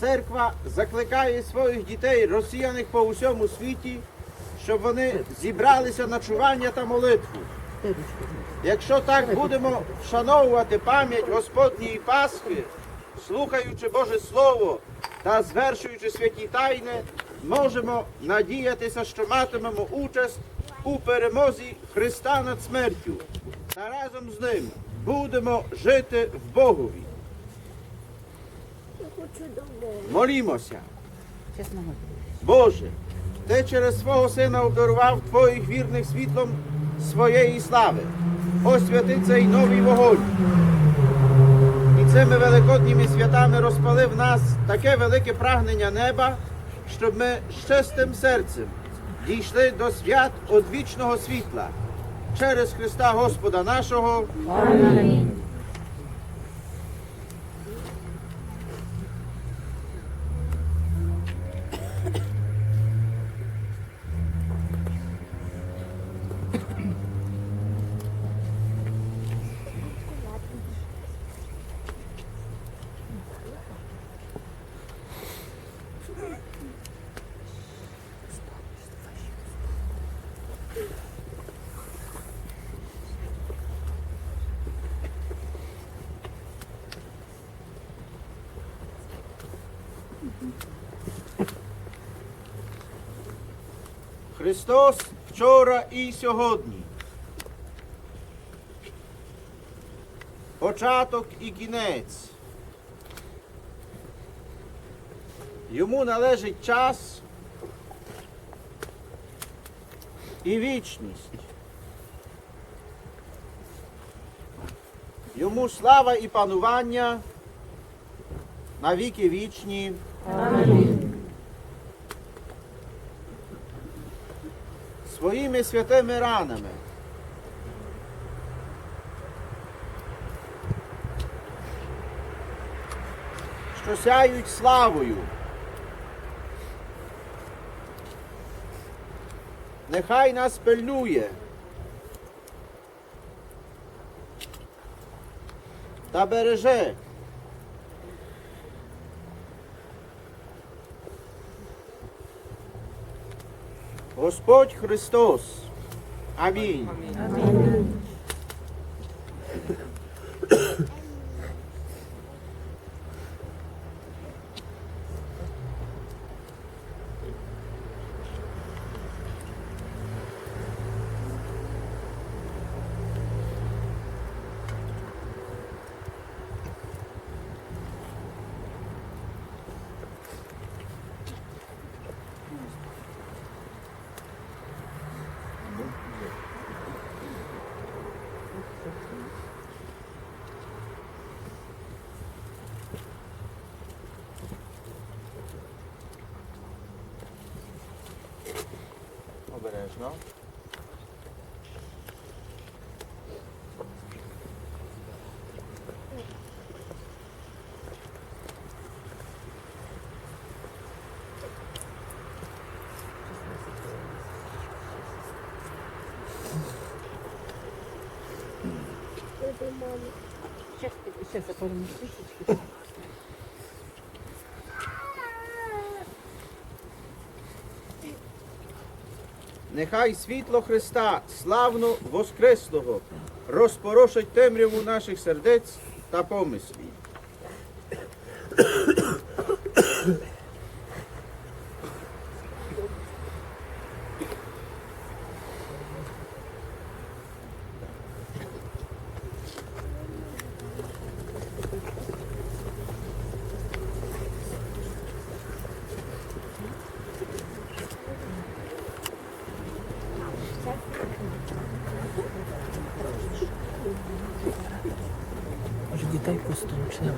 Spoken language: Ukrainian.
церква закликає своїх дітей, розсіяних по усьому світі, щоб вони зібралися на чування та молитву. Якщо так будемо вшановувати пам'ять Господньої Пасхи, слухаючи Боже Слово та звершуючи святі тайни, можемо надіятися, що матимемо участь у перемозі Христа над смертю. Та разом з ним будемо жити в Богові. Молімося. Боже, Ти через свого Сина обдарував Твоїх вірних світлом своєї слави. Освяти цей новий вогонь. І цими великодніми святами розпалив нас таке велике прагнення неба, щоб ми з чистим серцем дійшли до свят одвічного світла через Христа Господа нашого. Христос вчора і сьогодні. Початок і кінець. Йому належить час і вічність. Йому слава і панування на віки вічні. Своїми святими ранами. Що сяють славою. Нехай нас пильнує. Та береже. Господь Христос. Амінь. Обережно. Сейчас я подумаю, Нехай світло Христа, славно Воскреслого, розпорошить темряву наших сердець та помислів. Може дітей построчили.